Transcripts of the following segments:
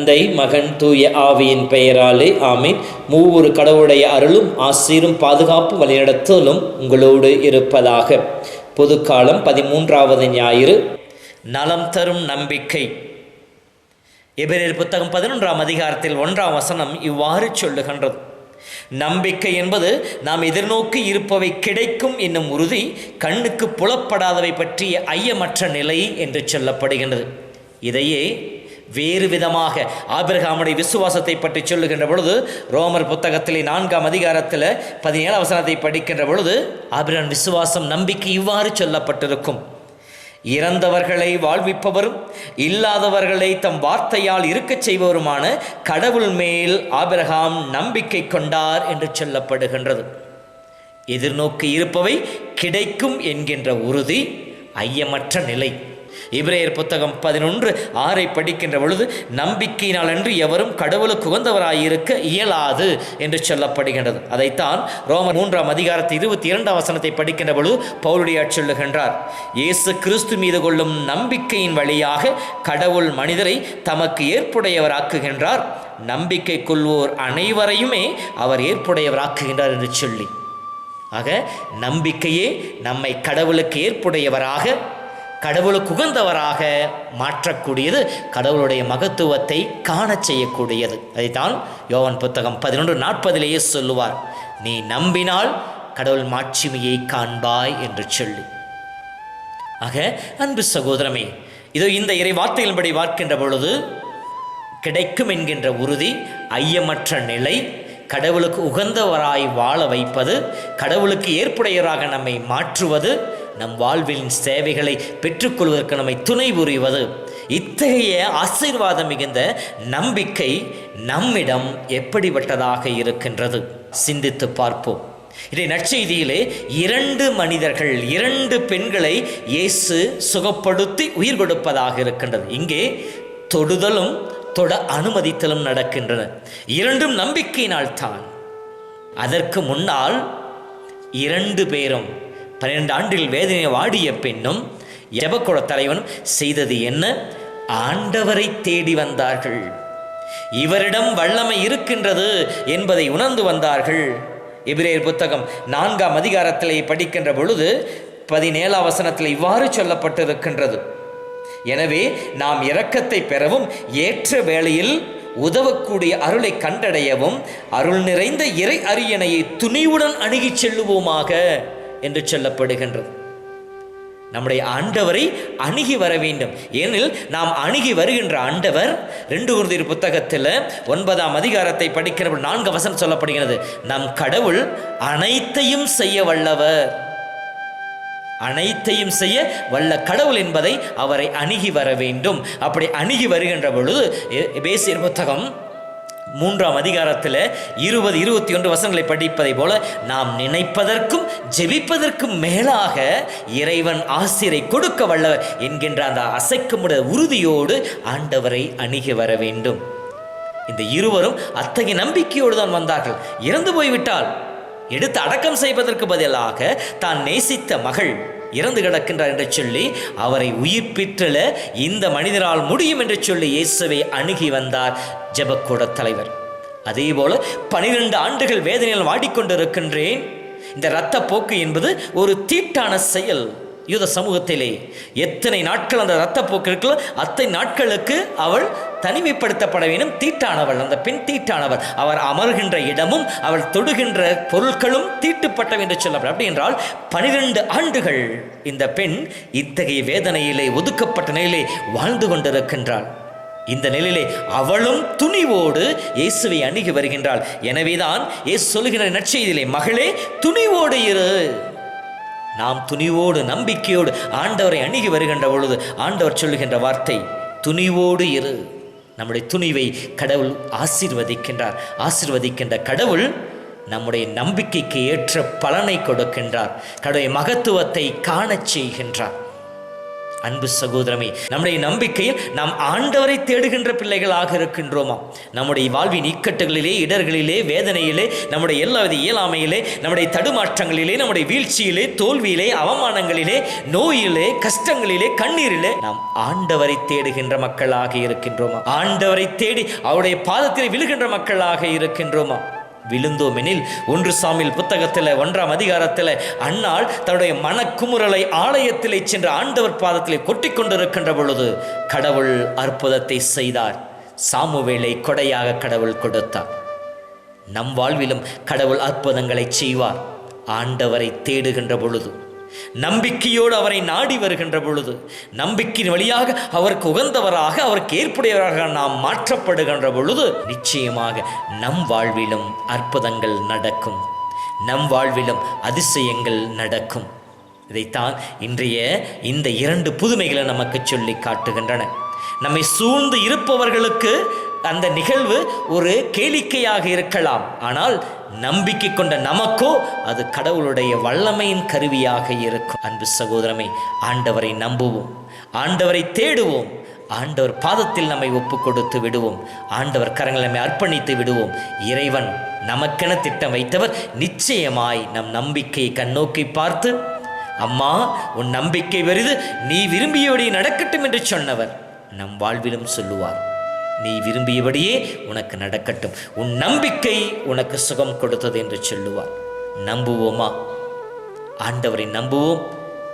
தந்தை மகன் தூய ஆவியின் பெயராலே ஆமீன். மூவொரு கடவுளுடைய அருளும் ஆசீரும் பாதுகாப்பு வழிநடத்தலும் உங்களோடு இருப்பதாக. பொதுக்காலம் பதிமூன்றாவது ஞாயிறு. நலம் தரும் நம்பிக்கை. எபிரேர் புத்தகம் பதினொன்றாம் அதிகாரத்தில் ஒன்றாம் வசனம் இவ்வாறு சொல்லுகின்றது. நம்பிக்கை என்பது நாம் எதிர்நோக்கி இருப்பவை கிடைக்கும் என்னும் உறுதி கண்ணுக்கு புலப்படாதவை பற்றிய ஐயமற்ற நிலை என்று சொல்லப்படுகின்றது. இதையே வேறு விதமாக ஆபிரகாமுடைய விசுவாசத்தை பற்றி சொல்லுகின்ற பொழுது ரோமர் புத்தகத்திலே நான்காம் அதிகாரத்தில் பதினேழாம் வசனத்தை படிக்கின்ற பொழுது ஆபிரகாம் விசுவாசம் நம்பிக்கை இவ்வாறு சொல்லப்பட்டிருக்கும். இறந்தவர்களை வாழ்விப்பவரும் இல்லாதவர்களை தம் வார்த்தையால் இருக்கச் செய்பவருமான கடவுள் மேல் ஆபிரகாம் நம்பிக்கை கொண்டார் என்று சொல்லப்படுகின்றது. எதிர்நோக்கி இருப்பவை கிடைக்கும் என்கின்ற உறுதி ஐயமற்ற நிலை. இப்ரேயர் புத்தகம் பதினொன்று ஆறை படிக்கின்ற பொழுது நம்பிக்கையினால் அன்று எவரும் கடவுளுக்கு உகந்தவராயிருக்க இயலாது என்று சொல்லப்படுகின்றது. அதைத்தான் ரோமர் மூன்றாம் அதிகாரத்தை இருபத்தி இரண்டாம் வசனத்தை படிக்கின்ற பொழுது பவுலுடையார் சொல்லுகின்றார். இயேசு கிறிஸ்து மீது கொள்ளும் நம்பிக்கையின் வழியாக கடவுள் மனிதரை தமக்கு ஏற்புடையவராக்குகின்றார். நம்பிக்கை கொள்வோர் அனைவரையுமே அவர் ஏற்புடையவராக்குகின்றார் என்று சொல்லி. ஆக நம்பிக்கையே நம்மை கடவுளுக்கு ஏற்புடையவராக கடவுளுக்கு உகந்தவராக மாற்றக்கூடியது கடவுளுடைய மகத்துவத்தை காண செய்யக்கூடியது. அதைத்தான் யோவன் புத்தகம் பதினொன்று நாற்பதிலேயே சொல்லுவார். நீ நம்பினால் கடவுள் மாட்சிமையை காண்பாய் என்று சொல்லி. ஆக அன்பு சகோதரமே இதோ இந்த இறை வார்த்தைகளின்படி பார்க்கின்ற பொழுது கிடைக்கும் என்கின்ற உறுதி ஐயமற்ற நிலை கடவுளுக்கு உகந்தவராய் வாழ வைப்பது கடவுளுக்கு ஏற்புடையவராக நம்மை மாற்றுவது நம் வாழ்வின் சேவைகளை பெற்றுக்கொள்வதற்கு நம்மை துணை புரிவது. இத்தகைய ஆசீர்வாதம் மிகுந்த நம்பிக்கை நம்மிடம் எப்படிப்பட்டதாக இருக்கின்றது? சிந்தித்து பார்ப்போம். இதை நற்செய்தியிலே இரண்டு மனிதர்கள் இரண்டு பெண்களை இயேசு சுகப்படுத்தி உயிர் கொடுப்பதாக இருக்கின்றது. இங்கே தொடுதலும் தொட அனுமதித்தலும் நடக்கின்றன. இரண்டும் நம்பிக்கையினால் தான் அதற்கு முன்னால் இரண்டு பேரும் பன்னிரண்டு ஆண்டில் வேதனை வாடிய பெண்ணும் ஜபக்குட தலைவனும் செய்தது என்ன? ஆண்டவரை தேடி வந்தார்கள். இவரிடம் வல்லமை இருக்கின்றது என்பதை உணர்ந்து வந்தார்கள். எபிரேயர் புத்தகம் நான்காம் அதிகாரத்திலே படிக்கின்ற பொழுது பதினேழாம் வசனத்தில் இவ்வாறு சொல்லப்பட்டிருக்கின்றது. எனவே நாம் இரக்கத்தை பெறவும் ஏற்ற வேளையில் உதவக்கூடிய அருளை கண்டடையவும் அருள் நிறைந்த இறை அரியணையை துணிவுடன் அணுகிச் செல்லுவோமாக. என்று சொல்லப்படுகின்றது. நம்முடைய ஆண்டவரை அணுகி வர வேண்டும். ஏனில் நாம் அணுகி வருகின்ற ஆண்டவர் ரெண்டு குருதிர் புத்தகத்தில் ஒன்பதாம் அதிகாரத்தை படிக்கிற நான்கு வசனம் சொல்லப்படுகிறது. நம் கடவுள் அனைத்தையும் செய்ய வல்லவர். அனைத்தையும் செய்ய வல்ல கடவுள் என்பதை அவரை அணுகி வர வேண்டும். அப்படி அணுகி வருகின்ற பொழுது பேசியர் புத்தகம் மூன்றாம் அதிகாரத்தில் இருபது இருபத்தி ஒன்று வசனங்களை படிப்பதை போல நாம் நினைப்பதற்கும் ஜெபிப்பதற்கும் மேலாக இறைவன் ஆசிரை கொடுக்க வல்லவர் என்கின்ற அந்த அசைக்கமுடைய உறுதியோடு ஆண்டவரை அணுகி வர வேண்டும். இந்த இருவரும் அத்தகைய நம்பிக்கையோடு தான் வந்தார்கள். இறந்து போய்விட்டால் எடுத்து அடக்கம் செய்வதற்கு பதிலாக தான் நேசித்த மகள் இறந்து கிடக்கின்றார் என்று சொல்லி அவரை உயிர்ப்பிற்றல இந்த மனிதரால் முடியும் என்று சொல்லி இயேசுவை அணுகி வந்தார். ஜபக்கூட தலைவர். அதே போல பனிரெண்டு ஆண்டுகள் வேதனையில் வாடிக்கொண்டிருக்கின்றேன். இந்த இரத்த போக்கு என்பது ஒரு தீட்டான செயல். யூத சமூகத்திலே எத்தனை நாட்கள் அந்த இரத்தப்போக்கு இருக்கலோ அத்தனை நாட்களுக்கு அவள் தனிமைப்படுத்தப்பட வேண்டும். தீட்டானவள் அந்த பெண் தீட்டானவள். அவர் அமர்கின்ற இடமும் அவள் தொடுகின்ற பொருட்களும் தீட்டுப்பட்டவை என்று சொல்லப்படும். அப்படி என்றால் பனிரெண்டு ஆண்டுகள் இந்த பெண் இத்தகைய வேதனையிலே ஒதுக்கப்பட்ட நிலையிலே வாழ்ந்து கொண்டிருக்கின்றாள். இந்த நிலையிலே அவளும் துணிவோடு இயேசுவை அணுகி வருகின்றாள். எனவேதான் இயேசு சொல்லுகின்ற நற்செய்தியிலே மகளே துணிவோடு இரு. நாம் துணிவோடு நம்பிக்கையோடு ஆண்டவரை அணுகி வருகின்ற பொழுது ஆண்டவர் சொல்லுகின்ற வார்த்தை துணிவோடு இரு. நம்முடைய துணிவை கடவுள் ஆசீர்வதிக்கின்றார். ஆசீர்வதிக்கின்ற கடவுள் நம்முடைய நம்பிக்கைக்கு ஏற்ற பலனை கொடுக்கின்றார். கடவுளுடைய மகத்துவத்தை காணச் செய்கின்றார். அன்பு சகோதரமே நம்முடைய நம்பிக்கையில் நாம் ஆண்டவரை தேடுகின்ற பிள்ளைகளாக இருக்கின்றோமா? நம்முடைய வாழ்வின் இக்கட்டுகளிலே இடர்களிலே வேதனையிலே நம்முடைய எல்லாவித இயலாமையிலே நம்முடைய தடுமாற்றங்களிலே நம்முடைய வீழ்ச்சியிலே தோல்வியிலே அவமானங்களிலே நோயிலே கஷ்டங்களிலே கண்ணீரிலே நாம் ஆண்டவரை தேடுகின்ற மக்களாக இருக்கின்றோமா? ஆண்டவரை தேடி அவருடைய பாதத்தில் விழுகின்ற மக்களாக இருக்கின்றோமா? விழுந்தோமெனில் ஒன்று சாமியில் புத்தகத்தில் ஒன்றாம் அதிகாரத்தில் அன்னாள் தன்னுடைய மனக்குமுறலை ஆலயத்திலே சென்ற ஆண்டவர் பாதத்திலே கொட்டிக் கொண்டிருக்கின்ற பொழுது கடவுள் அற்புதத்தை செய்தார். சாமுவேலை கொடையாக கடவுள் கொடுத்தார். நம் வாழ்விலும் கடவுள் அற்புதங்களை செய்வார். ஆண்டவரை தேடுகின்ற பொழுது நம்பிக்கையோடு அவரை நாடி வருகின்ற பொழுது நம்பிக்கையின் வழியாக அவருக்கு உகந்தவராக அவருக்கு ஏற்புடையவராக நாம் மாற்றப்படுகின்ற பொழுது நிச்சயமாக நம் வாழ்விலும் அற்புதங்கள் நடக்கும். நம் வாழ்விலும் அதிசயங்கள் நடக்கும். இதைத்தான் இன்றைய இந்த இரண்டு புதுமைகளை நமக்கு சொல்லி காட்டுகின்றன. நம்மை சூழ்ந்து இருப்பவர்களுக்கு அந்த நிகழ்வு ஒரு கேளிக்கையாக இருக்கலாம். ஆனால் நம்பிக்கை கொண்ட நமக்கோ அது கடவுளுடைய வல்லமையின் கருவியாக இருக்கும். அன்பு சகோதரமே ஆண்டவரை நம்புவோம். ஆண்டவரை தேடுவோம். ஆண்டவர் பாதத்தில் நம்மை ஒப்பு கொடுத்து விடுவோம். ஆண்டவர் கரங்களை நம்மை அர்ப்பணித்து விடுவோம். இறைவன் நமக்கென திட்டம் வைத்தவர். நிச்சயமாய் நம் நம்பிக்கையை கண்ணோக்கி பார்த்து அம்மா உன் நம்பிக்கை வருது நீ விரும்பியபடி நடக்கட்டும் என்று சொன்னவர் நம் வாழ்விலும் சொல்லுவார். நீ விரும்பியபடியே உனக்கு நடக்கட்டும். உன் நம்பிக்கை உனக்கு சுகம் கொடுத்தது என்று சொல்லுவார். நம்புவோமா? ஆண்டவரை நம்புவோம்.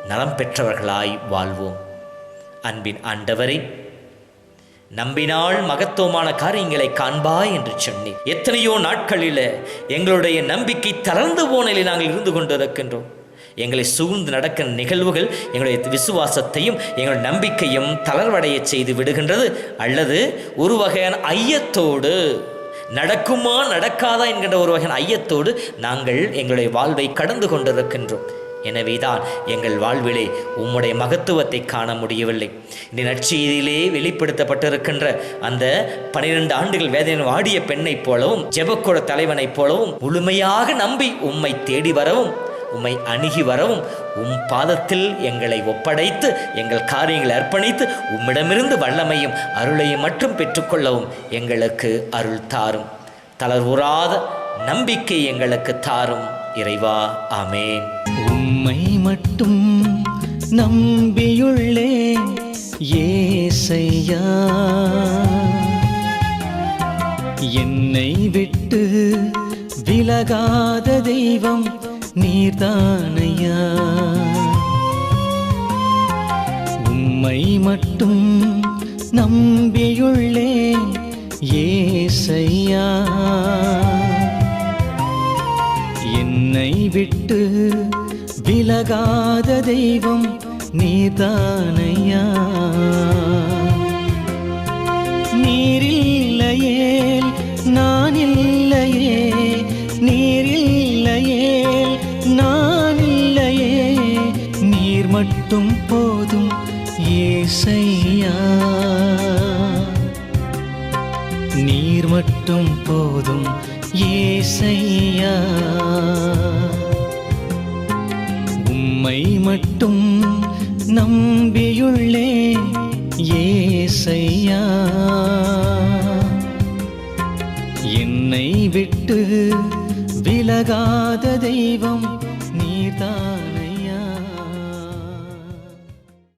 நலம் பெற்றவர்களாய் வாழ்வோம். அன்பின் ஆண்டவரை நம்பினால் மகத்துவமான காரியங்களை காண்பாய் என்று சொன்னேன் எத்தனையோ நாட்களில் எங்களுடைய நம்பிக்கை தளர்ந்து போனில் நாங்கள் இருந்து கொண்டிருக்கின்றோம். எங்களை சூழ்ந்து நடக்கிற நிகழ்வுகள் எங்களுடைய விசுவாசத்தையும் எங்களுடைய நம்பிக்கையும் தளர்வடைய செய்து விடுகின்றது. அல்லது ஒரு வகையான ஐயத்தோடு நடக்குமா நடக்காதா என்கின்ற ஒரு வகையான ஐயத்தோடு நாங்கள் எங்களுடைய வாழ்வை கடந்து கொண்டிருக்கின்றோம். எனவேதான் எங்கள் வாழ்விலே உம்முடைய மகத்துவத்தை காண முடியவில்லை. இந்த நற்செய்தியிலே வெளிப்படுத்தப்பட்டிருக்கின்ற அந்த பனிரெண்டு ஆண்டுகள் வேதனை வாடிய பெண்ணைப் போலவும் ஜெபக்குட தலைவனைப் போலவும் முழுமையாக நம்பி உம்மை தேடி வரவும் உம்மை அணுகி வரவும் உம் பாதத்தில் எங்களை ஒப்படைத்து எங்கள் காரியங்களை அர்ப்பணித்து உம்மிடமிருந்து வல்லமையும் அருளையும் மட்டும் பெற்றுக்கொள்ளவும் எங்களுக்கு அருள் தாரும். தளர்வுறாத நம்பிக்கை எங்களுக்கு தாரும் இறைவா ஆமேன். உம்மை மட்டும் நம்பியுள்ளே ஏசையா. என்னை விட்டு விலகாத தெய்வம் நீர்தானையா? உம்மை மட்டும் நம்பியுள்ளே ஏசையா. என்னை விட்டு விலகாத தெய்வம் நீதானையா நீரில்லையேல் நான் இல்லை மட்டும் போதும் ஏசையா. நீர் மட்டும் போதும் ஏசையா. உம்மை மட்டும் நம்பியுள்ளே ஏசையா. என்னை விட்டு விலகாத தெய்வம் நீர்தான்.